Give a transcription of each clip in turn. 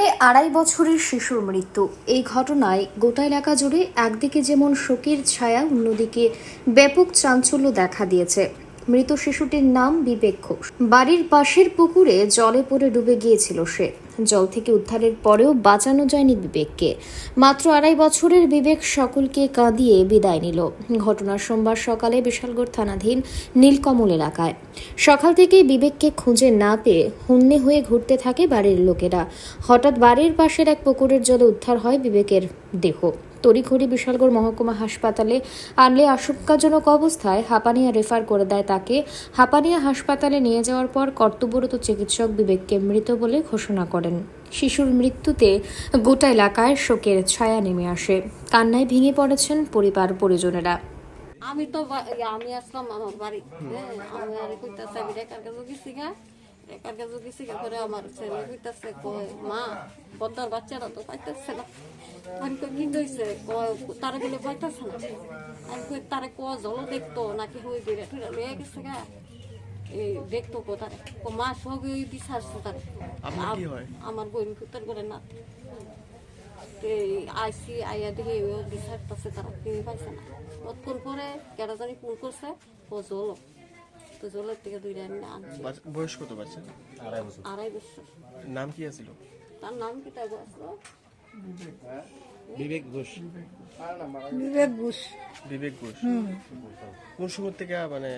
বিশালগড়ে আড়াই বছরের শিশুর মৃত্যু। এই ঘটনায় গোটা এলাকা জুড়ে একদিকে যেমন শোকের ছায়া, অন্যদিকে ব্যাপক চাঞ্চল্য দেখা দিয়েছে। মৃত শিশুটির নাম বিবেক ঘোষ। বাড়ির পাশের পুকুরে জলে পড়ে ডুবে গিয়েছিল সে। জল থেকে উদ্ধারের পরেও বাঁচানো যায়নি বিবেককে। মাত্র আড়াই বছরের বিবেক সকলকে কাঁদিয়ে বিদায় নিল। ঘটনা সোমবার সকালে বিশালগড় থানাধীন নীলকমল এলাকায়। সকাল থেকেই বিবেককে খুঁজে না পেয়ে হুন্নে হয়ে ঘুরতে থাকে বাড়ির লোকেরা। হঠাৎ বাড়ির পাশের এক পুকুরের জলে উদ্ধার হয় বিবেকের দেহ। তড়িঘড়ি বিশালগড় মহকুমা হাসপাতালে আনলে আশঙ্কাজনক অবস্থায় হাঁপানিয়া রেফার করে দেয় তাকে। হাঁপানিয়া হাসপাতালে নিয়ে যাওয়ার পর কর্তব্যরত চিকিৎসক বিবেককে মৃত বলে ঘোষণা করেন। শিশুর মৃত্যুতে গোটা এলাকায় শোকের ছায়া নেমে আসে। কান্নায় ভেঙে পড়েছেন পরিবার পরিজনেরা। আমি তো আমি আসলাম আমার বাড়ি। হ্যাঁ আমি আর কইতাছে, আমি কাছে গেছি গা। রেখার কাছে গেছি করে আমার ছেলে কইতাছে কয় মা বদ্দার বাচ্চারা তো পাইতেছে না। আমি কই কি কইছে? কয় তারা গেলে পাইতেছে না? আমি কই তারে ক জল দেখতো নাকি হই দিলে তুই লয়ে গেছে গা? এই দেখতো কোথায় ও মা সব ওই বিচারছে তারে। হয়? আমার বোন কুত্তার করে না। আইসি আইয়া দেখি বিচার পাচ্ছে তারা কিনে পাইছে না? কতক্ষণ পরে কেটা জানি ফোন করছে ও জল তো জলের থেকে দুইটা আমি আনছি। বাচ্চা- বয়স কত বাচ্চা? আড়াই বছর। নাম কি আছিল? তার নাম কি তাই আসলো বিবেক ঘোষ। বিবেক ঘোষ। বিবেক ঘোষ। কোন সময় থেকে মানে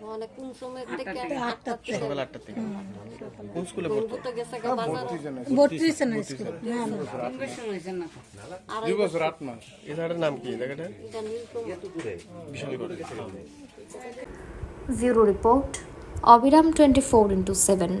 মানে কোন সময় থেকে? আটটা সকাল আটটার থেকে। কোন স্কুলে পড়তো? তো গেছে গা বাজার। ভর্তি হয়েছে না স্কুলে। না। না আড়াই বছর এই জায়গাটার নাম কি? এই জায়গাটা এটা Nilkamal. Bishalgarh bureau report Abiram twenty four into seven